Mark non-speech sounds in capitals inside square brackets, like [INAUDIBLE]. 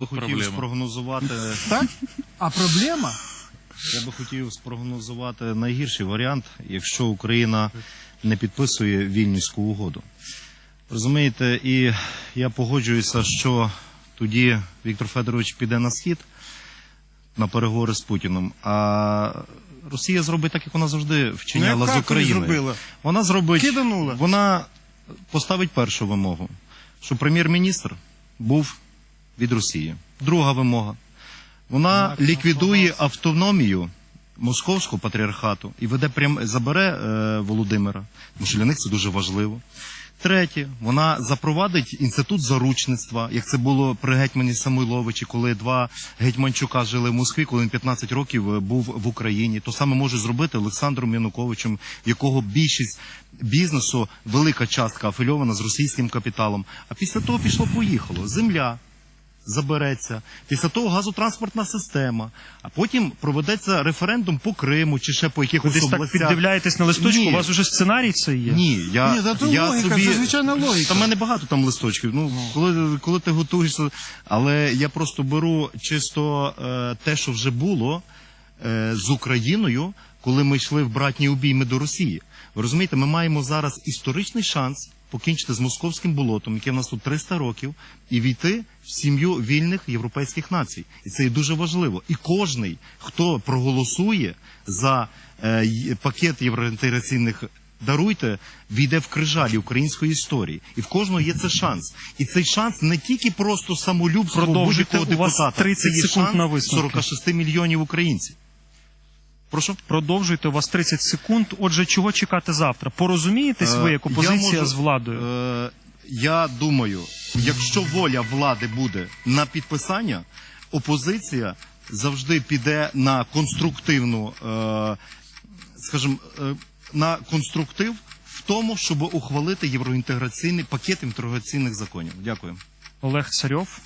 би хотів Проблема. спрогнозувати. [LAUGHS] Так? А проблема? Я би хотів спрогнозувати найгірший варіант, якщо Україна не підписує вільнюську угоду. Розумієте, і я погоджуюся, що тоді Віктор Федорович піде на схід на переговори з Путіном. А Росія зробить так, як вона завжди вчиняла Ну, з Україною. зробила. Вона зробить Киданула. вона поставить першу вимогу, що прем'єр-міністр був від Росії. Друга вимога. Вона ліквідує автономію московського патріархату і веде прям забере е, Володимира, тому що для них це дуже важливо. Третє, вона запровадить інститут заручництва, як це було при гетьмані Самойловичі, коли два гетьманчука жили в Москві, коли він 15 років е, був в Україні. То саме може зробити Олександром Януковичем, в якого більшість бізнесу, велика частка афільована з російським капіталом. А після того пішло поїхало земля забереться. Після того газотранспортна система, а потім проведеться референдум по Криму чи ще по Ви якихось десь так областях. піддивляєтесь на листочку, Ні. у вас уже сценарій це є? Ні, я, Ні, та то я логіка, собі... це звичайна логіка. Та в мене багато там листочків. Ну, коли, коли ти готуєшся, але я просто беру чисто е, те, що вже було е, з Україною, коли ми йшли в братні обійми до Росії. Ви розумієте, ми маємо зараз історичний шанс покінчити з московським болотом, яке в нас тут 300 років, і війти в сім'ю вільних європейських націй. І це є дуже важливо. І кожний, хто проголосує за е, пакет євроінтеграційних даруйте, війде в крижалі української історії, і в кожного є це шанс. І цей шанс не тільки просто самолюбство будь-якого депутата, 30 це є секунд шанс на 46 мільйонів українців. Прошу. Продовжуйте, у вас 30 секунд. Отже, чого чекати завтра? Порозумієтесь ви, як Е, опозиція можу- з владою? Е, я думаю, якщо воля влади буде на підписання, опозиція завжди піде на конструктивну, е, скажімо, е, на конструктив в тому, щоб ухвалити євроінтеграційний пакет інтеграційних законів. Дякую. Олег Царьов.